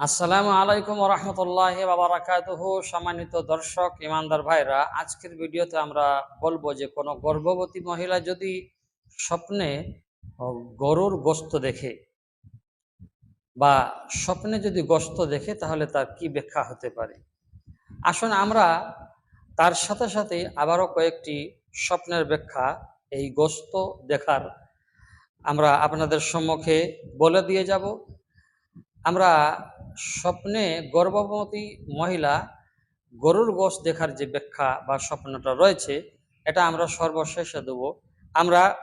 আসসালামু আলাইকুম রহমতুল্লাহ বাবারাকাতুহ সম্মানিত দর্শক, ইমানদার ভাইরা, আজকের ভিডিওতে আমরা বলব যে, কোনো গর্ভবতী মহিলা যদি স্বপ্নে গরুর গোস্ত দেখে বা স্বপ্নে যদি গোস্ত দেখে, তাহলে তার কি ব্যাখ্যা হতে পারে? আসুন আমরা তার সাথে সাথে আবারও কয়েকটি স্বপ্নের ব্যাখ্যা এই গোস্ত দেখার আমরা আপনাদের সম্মুখে বলে দিয়ে যাব। আমরা স্বপ্নে গর্ভবতী মহিলা গরুর গোশ দেখার যে ব্যাখ্যা বা স্বপ্নটা রয়েছে, এটা আমরা সর্বশেষে দেব। আমরা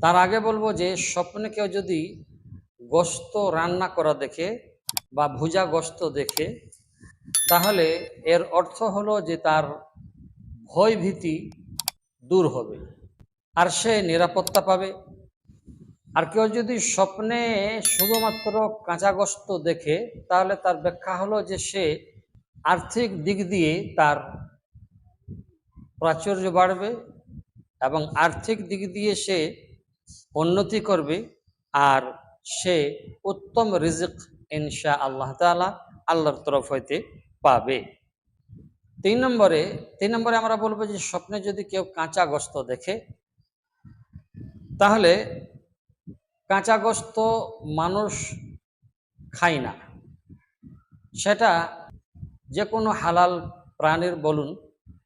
তার আগে বলব যে স্বপ্নে কেউ যদি গোস্ত রান্না করা দেখে বা ভুজা গোস্ত দেখে, তাহলে এর অর্থ হলো যে তার ভয় ভীতি দূর হবে। আর সে নিরাপত্তা পাবে। আর কেউ যদি স্বপ্নে শুধুমাত্র কাঁচা গোস্ত দেখে, তাহলে তার ব্যাখ্যা হলো যে সে আর্থিক দিক দিয়ে তার প্রাচুর্য বাড়বে এবং আর্থিক দিক দিয়ে সে উন্নতি করবে আর সে উত্তম রিজিক ইনশা আল্লাহ তালা আল্লাহর তরফ হইতে পাবে। তিন নম্বরে তিন নম্বরে আমরা বলব যে স্বপ্নে যদি কেউ কাঁচা গোস্ত দেখে, তাহলে কাঁচা গোস্ত মানুষ খায় না। সেটা যে কোনো হালাল প্রাণীর বলুন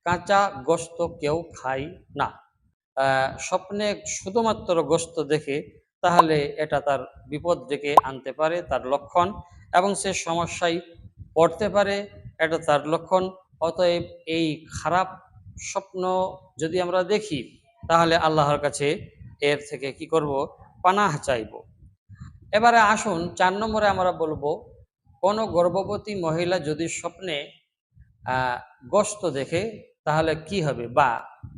কাঁচা গোস্ত কেউ খায় না। স্বপ্নে শুধুমাত্র গোস্ত দেখে তাহলে এটা তার বিপদ ডেকে আনতে পারে, তার লক্ষণ, এবং সে সমস্যায় পড়তে পারে, এটা তার লক্ষণ। অতএব এই খারাপ স্বপ্ন যদি আমরা দেখি, তাহলে আল্লাহর কাছে এর থেকে কি করব? পানাহ চাইব। এবারে আসুন, চার নম্বরে আমরা বলব, কোনো গর্ভবতী মহিলা যদি স্বপ্নে গোস্ত দেখে, তাহলে কি হবে? বা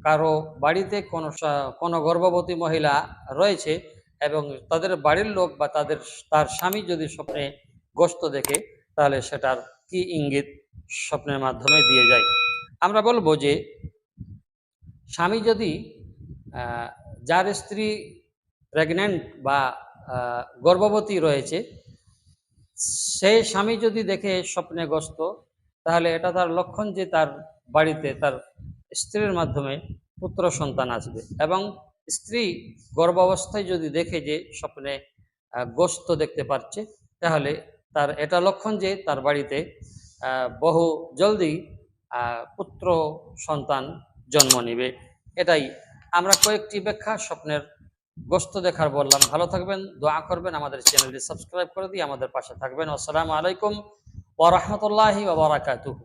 কারও বাড়িতে কোনো কোনো গর্ভবতী মহিলা রয়েছে এবং তাদের বাড়ির লোক বা তাদের, তার স্বামী যদি স্বপ্নে গোস্ত দেখে, তাহলে সেটার কি ইঙ্গিত স্বপ্নের মাধ্যমে দিয়ে যায়? আমরা বলব যে, স্বামী যদি যার স্ত্রী প্রেগনেন্ট বা গর্ভবতী রয়েছে সেই স্বামী যদি দেখে স্বপ্নে গ্রস্ত, তাহলে এটা তার লক্ষণ যে তার বাড়িতে তার স্ত্রীর মাধ্যমে পুত্র সন্তান আসবে এবং স্ত্রী গর্ভাবস্থায় যদি দেখে যে স্বপ্নে গোস্ত দেখতে পাচ্ছে তাহলে তার এটা লক্ষণ যে তার বাড়িতে বহু জলদি পুত্র সন্তান জন্ম নেবে। এটাই আমরা কয়েকটি ব্যাখ্যা স্বপ্নের গোস্ত দেখার বললাম। ভালো থাকবেন, দোয়া করবেন, আমাদের চ্যানেলটি সাবস্ক্রাইব করে দিয়ে আমাদের পাশে থাকবেন। আসসালামু আলাইকুম ওরহমতুল্লাহি ওবরাকাতুহু